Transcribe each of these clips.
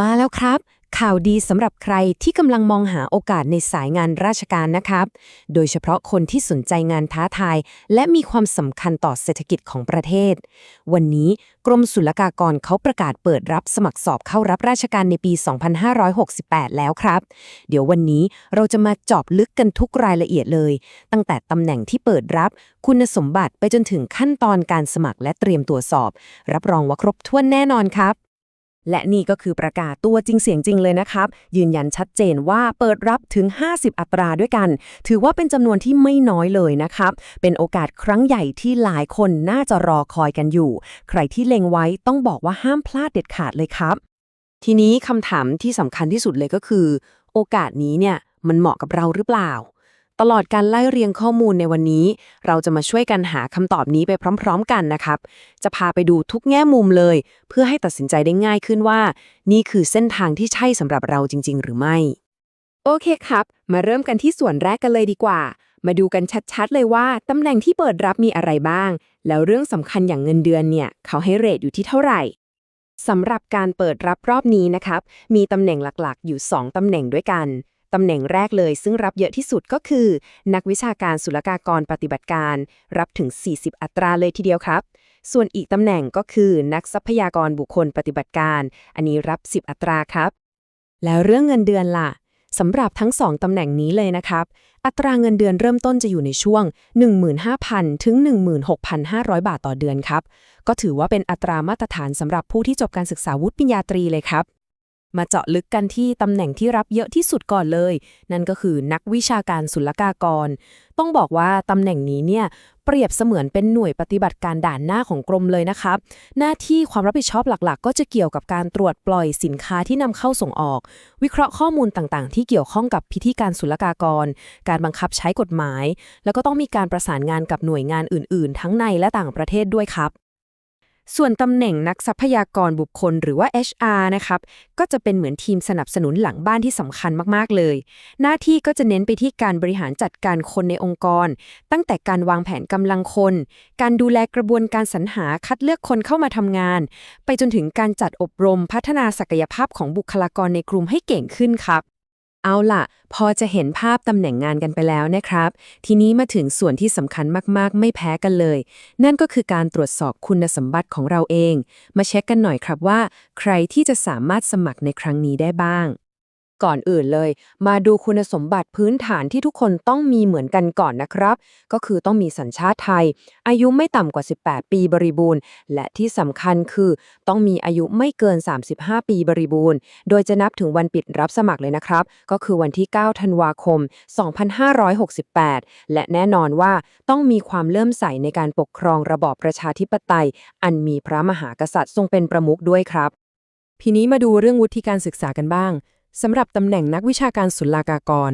มาแล้วครับ ข่าวดีสำหรับใครที่กำลังมองหาโอกาสในสายงานราชการนะครับ โดยเฉพาะคนที่สนใจงานท้าทาย และมีความสำคัญต่อเศรษฐกิจของประเทศ วันนี้กรมศุลกากรเขาประกาศเปิดรับสมัครสอบเข้ารับราชการในปี 2568 แล้วครับ เดี๋ยววันนี้เราจะมาเจอบลึกกันทุกรายละเอียดเลย ตั้งแต่ตำแหน่งที่เปิดรับ คุณสมบัติไปจนถึงขั้นตอนการสมัครและเตรียมตรวสอบ รับรองว่าครบถ้วนแน่นอนครับ และนี่ก็คือประกาศตัวจริงเสียงจริงเลยนะครับ ยืนยันชัดเจนว่าเปิดรับถึง 50 อัตราด้วยกัน ถือว่าเป็นจำนวนที่ไม่น้อยเลยนะครับ เป็นโอกาสครั้งใหญ่ที่หลายคนน่าจะรอคอยกันอยู่ ใครที่เล็งไว้ต้องบอกว่าห้ามพลาดเด็ดขาดเลยครับ ทีนี้คำถามที่สำคัญที่สุดเลยก็คือ โอกาสนี้เนี่ยมันเหมาะกับเราหรือเปล่า ตลอดการไล่เรียงข้อมูลในวันนี้ เราจะมาช่วยกันหาคำตอบนี้ไปพร้อม ๆ กันนะครับ จะพาไปดูทุกแง่มุมเลย เพื่อให้ตัดสินใจได้ง่ายขึ้นว่า นี่คือเส้นทางที่ใช่สำหรับเราจริง ๆ หรือไม่ โอเคครับ มาเริ่มกันที่ส่วนแรกกันเลยดีกว่า มาดูกันชัดๆ เลยว่าตำแหน่งที่เปิดรับมีอะไรบ้าง แล้วเรื่องสำคัญอย่างเงินเดือนเนี่ยเขาให้เรทอยู่ที่เท่าไหร่สำหรับการเปิดรับรอบนี้นะครับ มีตำแหน่งหลักๆ อยู่ 2 ตำแหน่งด้วยกัน ตำแหน่งแรกเลยซึ่งรับเยอะที่สุดก็คือ นักวิชาการศุลกากรปฏิบัติการ รับถึง 40 อัตราเลยทีเดียวครับ ส่วนอีกตำแหน่งก็คือนักทรัพยากรบุคคลปฏิบัติการ อันนี้รับ 10 อัตราครับ แล้วเรื่องเงินเดือนล่ะสำหรับทั้ง2ตำแหน่งนี้เลยนะครับ อัตราเงินเดือนเริ่มต้นจะอยู่ในช่วง 15,000 ถึง 16,500 บาทต่อเดือนครับ ก็ถือว่าเป็นอัตรามาตรฐานสำหรับผู้ที่จบการศึกษาวุฒิปริญญาตรีเลยครับ มาเจาะลึกกันที่ตำแหน่งที่รับเยอะที่สุดก่อนเลย นั่นก็คือนักวิชาการศุลกากร ต้องบอกว่าตำแหน่งนี้เนี่ยเปรียบเสมือนเป็นหน่วยปฏิบัติการด่านหน้าของกรมเลยนะครับ หน้าที่ความรับผิดชอบหลักๆ ก็จะเกี่ยวกับการตรวจปล่อยสินค้าที่นำเข้าส่งออก วิเคราะห์ข้อมูลต่างๆ ที่เกี่ยวข้องกับพิธีการศุลกากร การบังคับใช้กฎหมาย แล้วก็ต้องมีการประสานงานกับหน่วยงานอื่น ๆ ทั้งในและต่างประเทศด้วยครับ ส่วนตำแหน่งนักทรัพยากรบุคคลหรือว่า HR นะครับ ก็จะเป็นเหมือนทีมสนับสนุนหลังบ้านที่สำคัญมากๆเลย หน้าที่ก็จะเน้นไปที่การบริหารจัดการคนในองค์กร ตั้งแต่การวางแผนกำลังคน การดูแลกระบวนการสรรหาคัดเลือกคนเข้ามาทำงาน ไปจนถึงการจัดอบรมพัฒนาศักยภาพของบุคลากรในกลุ่มให้เก่งขึ้นครับ เอาล่ะ พอจะเห็นภาพตำแหน่งงานกันไปแล้วนะครับ ทีนี้มาถึงส่วนที่สำคัญมากๆ ไม่แพ้กันเลย นั่นก็คือการตรวจสอบคุณสมบัติของเราเอง มาเช็คกันหน่อยครับว่า ใครที่จะสามารถสมัครในครั้งนี้ได้บ้าง ก่อนอื่นเลย มาดูคุณสมบัติพื้นฐานที่ทุกคนต้องมีเหมือนกันก่อนนะครับ ก็คือต้องมีสัญชาติไทย อายุไม่ต่ำกว่า 18 ปีบริบูรณ์ และที่สำคัญคือ ต้องมีอายุไม่เกิน 35 ปีบริบูรณ์ โดยจะนับถึงวันปิดรับสมัครเลยนะครับ ก็คือวันที่ 9 ธันวาคม 2568 และแน่นอนว่าต้องมีความเลื่อมใสในการปกครองระบอบประชาธิปไตย อันมีพระมหากษัตริย์ทรงเป็นประมุขด้วยครับ ทีนี้มาดูเรื่องวุฒิการศึกษากันบ้าง สำหรับตำแหน่งนักวิชาการศุลกากร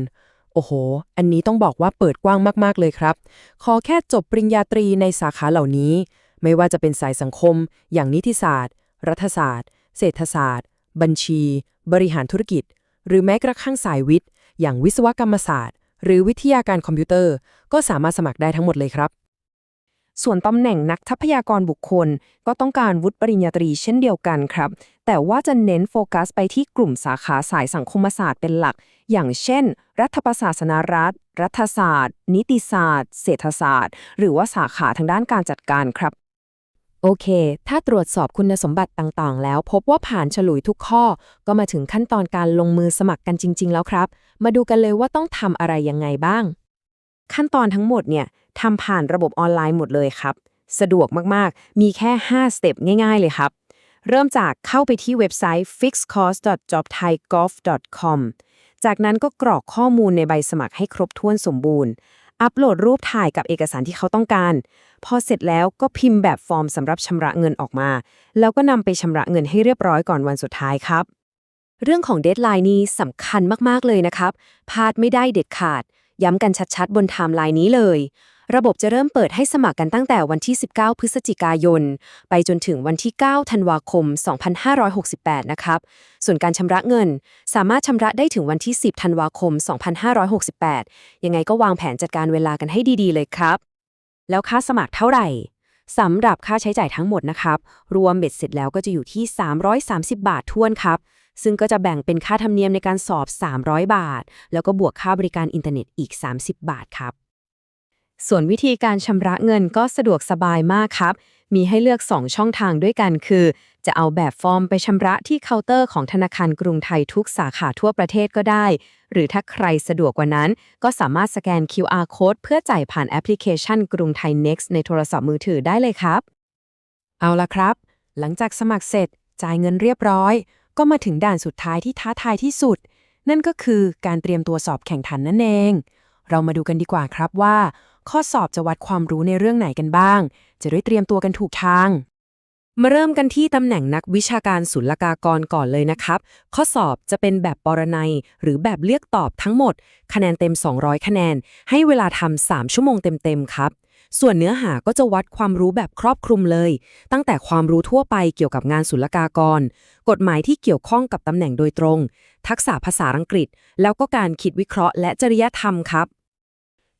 โอ้โห อันนี้ต้องบอกว่าเปิดกว้างมาก ๆ เลยครับ ขอแค่จบปริญญาตรีในสาขาเหล่านี้ ไม่ว่าจะเป็นสายสังคม อย่างนิติศาสตร์ รัฐศาสตร์ เศรษฐศาสตร์ บัญชี บริหารธุรกิจ หรือแม้กระทั่งสายวิทย์ อย่างวิศวกรรมศาสตร์ หรือวิทยาการคอมพิวเตอร์ ก็สามารถสมัครได้ทั้งหมดเลยครับ ส่วนตำแหน่งนักทรัพยากรบุคคล ก็ต้องการวุฒิปริญญาตรีเช่นเดียวกันครับ แต่ว่าจะเน้นโฟกัสไปที่กลุ่มสาขาสายสังคมศาสตร์เป็นหลัก อย่างเช่น รัฐประศาสนรัฐ รัฐศาสตร์ นิติศาสตร์ เศรษฐศาสตร์ หรือว่าสาขาทางด้านการจัดการครับ โอเค ถ้าตรวจสอบคุณสมบัติต่างๆ แล้ว พบว่าผ่านฉลุยทุกข้อ ก็มาถึงขั้นตอนการลงมือสมัครกันจริง ๆ แล้วครับ มาดูกันเลยว่าต้องทำอะไรยังไงบ้าง ขั้นตอนทั้งหมดเนี่ยทำผ่านระบบออนไลน์หมดเลยครับ สะดวกมากๆ มีแค่ 5 สเต็ปง่าย ๆ เลยครับ เริ่มจากเข้าไปที่เว็บไซต์ fixedcourse.jobthaigolf.com จากนั้นก็กรอกข้อมูลในใบสมัครให้ครบถ้วนสมบูรณ์ อัปโหลดรูปถ่ายกับเอกสารที่เขาต้องการ พอเสร็จแล้วก็พิมพ์แบบฟอร์มสำหรับชำระเงินออกมา แล้วก็นำไปชำระเงินให้เรียบร้อยก่อนวันสุดท้ายครับ เรื่องของเดทไลน์นี้สำคัญมาก ๆ เลยนะครับพลาดไม่ได้เด็ดขาด ย้ำกันชัดๆ บนไทม์ไลน์นี้เลย ระบบจะเริ่มเปิดให้สมัครกันตั้งแต่วันที่ 19 พฤศจิกายน ไปจนถึงวันที่ 9 ธันวาคม 2568 นะครับ ส่วนการชำระเงิน สามารถชำระได้ถึงวันที่ 10 ธันวาคม 2568 ยังไงก็วางแผนจัดการเวลากันให้ดีๆ เลยครับ แล้วค่าสมัครเท่าไหร่สำหรับค่าใช้จ่ายทั้งหมดนะครับ รวมเบ็ดเสร็จแล้วก็จะอยู่ที่ 330 บาททวนครับ ซึ่งก็จะแบ่งเป็นค่าธรรมเนียมในการสอบ 300 บาท แล้วก็บวกค่าบริการอินเทอร์เน็ตอีก 30 บาทครับ ส่วนวิธีการชำระเงินก็สะดวกสบายมากครับ มีให้เลือก 2 ช่องทางด้วยกันคือ จะเอาแบบฟอร์มไปชำระที่เคาน์เตอร์ของธนาคารกรุงไทยทุกสาขาทั่วประเทศก็ได้ หรือถ้าใครสะดวกกว่านั้น ก็สามารถสแกน QR code เพื่อจ่ายผ่านแอปพลิเคชันกรุงไทย Next ในโทรศัพท์มือถือได้เลยครับ เอาละครับ หลังจากสมัครเสร็จจ่ายเงินเรียบร้อย ก็มาถึงด่านสุดท้ายที่ท้าทายที่สุด นั่นก็คือการเตรียมตัวสอบแข่งขันนั่นเอง เรามาดูกันดีกว่าครับว่า ข้อสอบจะวัดความรู้ในเรื่องไหนกันบ้าง จะได้เตรียมตัวกันถูกทาง มาเริ่มกันที่ตำแหน่งนักวิชาการศุลกากรก่อนเลยนะครับ ข้อสอบจะเป็นแบบปรนัย หรือแบบเลือกตอบทั้งหมด คะแนนเต็ม 200 คะแนน ให้เวลาทำ3ชั่วโมงเต็มๆครับ ส่วนเนื้อหาก็จะวัดความรู้แบบครอบคลุมเลย ตั้งแต่ความรู้ทั่วไปเกี่ยวกับงานศุลกากร กฎหมายที่เกี่ยวข้องกับตำแหน่งโดยตรง ทักษะภาษาอังกฤษ แล้วก็การคิดวิเคราะห์และจริยธรรมครับ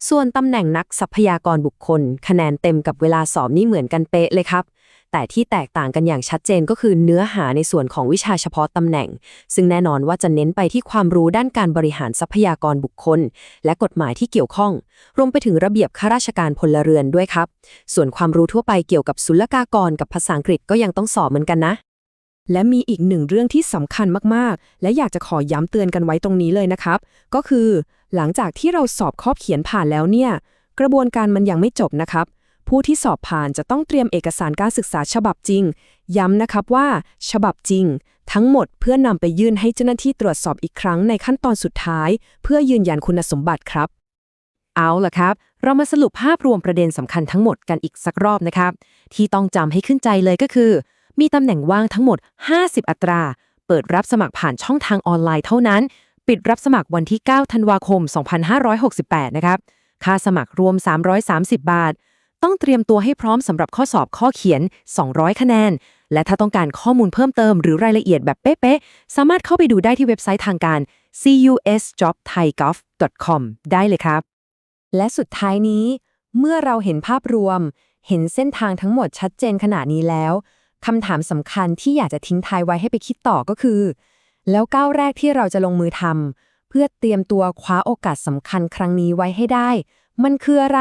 ส่วนตำแหน่งนักทรัพยากรบุคคล คะแนนเต็มกับเวลาสอบนี่เหมือนกันเป๊ะเลยครับ แต่ที่แตกต่างกันอย่างชัดเจนก็คือเนื้อหาในส่วนของวิชาเฉพาะตำแหน่ง ซึ่งแน่นอนว่าจะเน้นไปที่ความรู้ด้านการบริหารทรัพยากรบุคคล และกฎหมายที่เกี่ยวข้อง รวมไปถึงระเบียบข้าราชการพลเรือนด้วยครับ ส่วนความรู้ทั่วไปเกี่ยวกับศุลกากรกับภาษาอังกฤษก็ยังต้องสอบเหมือนกันนะ และมีอีกหนึ่งเรื่องที่สำคัญมากๆ และอยากจะขอย้ำเตือนกันไว้ตรงนี้เลยนะครับ ก็คือ หลังจากที่เราสอบข้อเขียนผ่านแล้วเนี่ย กระบวนการมันยังไม่จบนะครับ ผู้ที่สอบผ่านจะต้องเตรียมเอกสารการศึกษาฉบับจริง ย้ำนะครับว่า ฉบับจริง ทั้งหมดเพื่อนำไปยื่นให้เจ้าหน้าที่ตรวจสอบอีกครั้งในขั้นตอนสุดท้าย เพื่อยืนยันคุณสมบัติครับ เอาล่ะครับ เรามาสรุปภาพรวมประเด็นสำคัญทั้งหมดกันอีกสักรอบนะครับ ที่ต้องจำให้ขึ้นใจเลยก็คือ มีตำแหน่งว่างทั้งหมด 50 อัตรา เปิดรับสมัครผ่านช่องทางออนไลน์เท่านั้น ปิดรับสมัครวันที่ 9 ธันวาคม 2568 นะครับ ค่าสมัครรวม 330 บาท ต้องเตรียมตัวให้พร้อมสำหรับข้อสอบข้อเขียน 200 คะแนน และถ้าต้องการข้อมูลเพิ่มเติมหรือรายละเอียดแบบเป๊ะๆ สามารถเข้าไปดูได้ที่เว็บไซต์ทางการ cusjobthaigov.com ได้เลยครับ และสุดท้ายนี้ เมื่อเราเห็นภาพรวม เห็นเส้นทางทั้งหมดชัดเจนขนาดนี้แล้วคำถามสำคัญที่อยากจะทิ้งท้ายไว้ให้ไปคิดต่อก็คือ แล้วก้าวแรกที่เราจะลงมือทำเพื่อเตรียมตัวคว้าโอกาสสำคัญครั้งนี้ไว้ให้ได้ มันคืออะไร